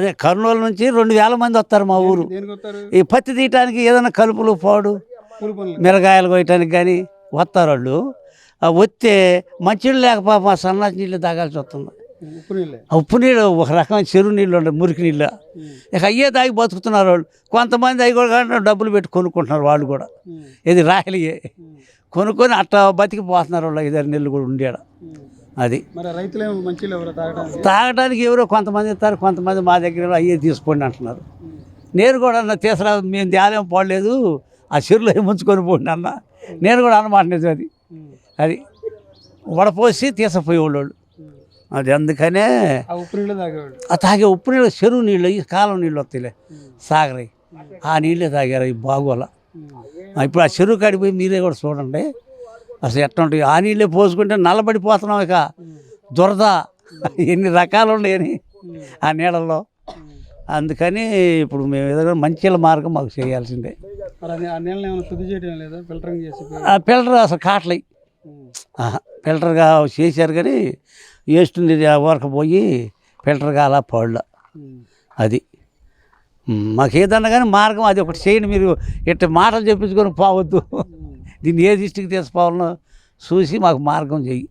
అదే కర్నూలు నుంచి రెండు వేల మంది వస్తారు మా ఊరు. ఈ పత్తి తీయటానికి ఏదైనా కలుపులు పాడు మిరగాయలు కోయటానికి కానీ వస్తారు వాళ్ళు. వస్తే మంచినీళ్ళు లేకపోతే మా సన్నాసి నీళ్ళు తాగాల్సి వస్తుంది. ఉప్పు నీళ్ళే. నీళ్ళు ఒక రకమైన చెరువు నీళ్ళు ఉంటాయి మురికి నీళ్ళు. ఇక అయ్యే తాగి బతుకుతున్నారు వాళ్ళు. కొంతమంది అవి కూడా డబ్బులు పెట్టి కొనుక్కుంటున్నారు వాళ్ళు కూడా. ఇది రాయలియే. కొనుక్కొని అట్లా బతికిపోతున్నారు వాళ్ళు ఐదారు నెలలు కూడా ఉండేడ. అది తాగడానికి ఎవరో కొంతమంది ఇస్తారు కొంతమంది మా దగ్గర అయ్యే తీసుకోండి అంటున్నారు. నేను కూడా అన్న తీసుకురా మేము తేలేం పోలేదు ఆ చెరువులో ముంచుకొని పోండి అన్న నేను కూడా అన్నమాట నిజం అది. అది వడపోసి తీసపోయేవాళ్ళు. అది అందుకనే ఆ తాగే ఉప్పు నీళ్ళు చెరువు నీళ్ళు ఈ కాలం నీళ్ళు వస్తాయిలే ఉమ్. సాగరై ఆ నీళ్ళే తాగారు ఈ బాగోల ఇప్పుడు ఆ చెరువు కాడికి పోయి మీరే కూడా చూడండి అసలు ఎట్లా ఉంటాయి ఆ నీళ్ళే పోసుకుంటే నల్లబడిపోతున్నాం ఇక. దురద ఎన్ని రకాలు ఉన్నాయని. ఆ నీళ్ళల్లో. అందుకని ఇప్పుడు మేము ఏదైనా మంచి మార్గం మాకు చేయాల్సిందే ఫిల్టర్ అసలు కాట్లయి ఉమ్. ఫిల్టర్గా చేశారు కానీ వేస్తుంది వరకు పోయి ఫిల్టర్గా అలా పళ్ళ. అది మాకు ఏదన్నా కానీ మార్గం అది ఒకటి చేయండి మీరు ఇట్ట మాటలు చెప్పించుకొని పోవద్దు. దీన్ని ఏ దృష్టికి తీసుకోవాలనో చూసి మాకు మార్గం చెయ్యి.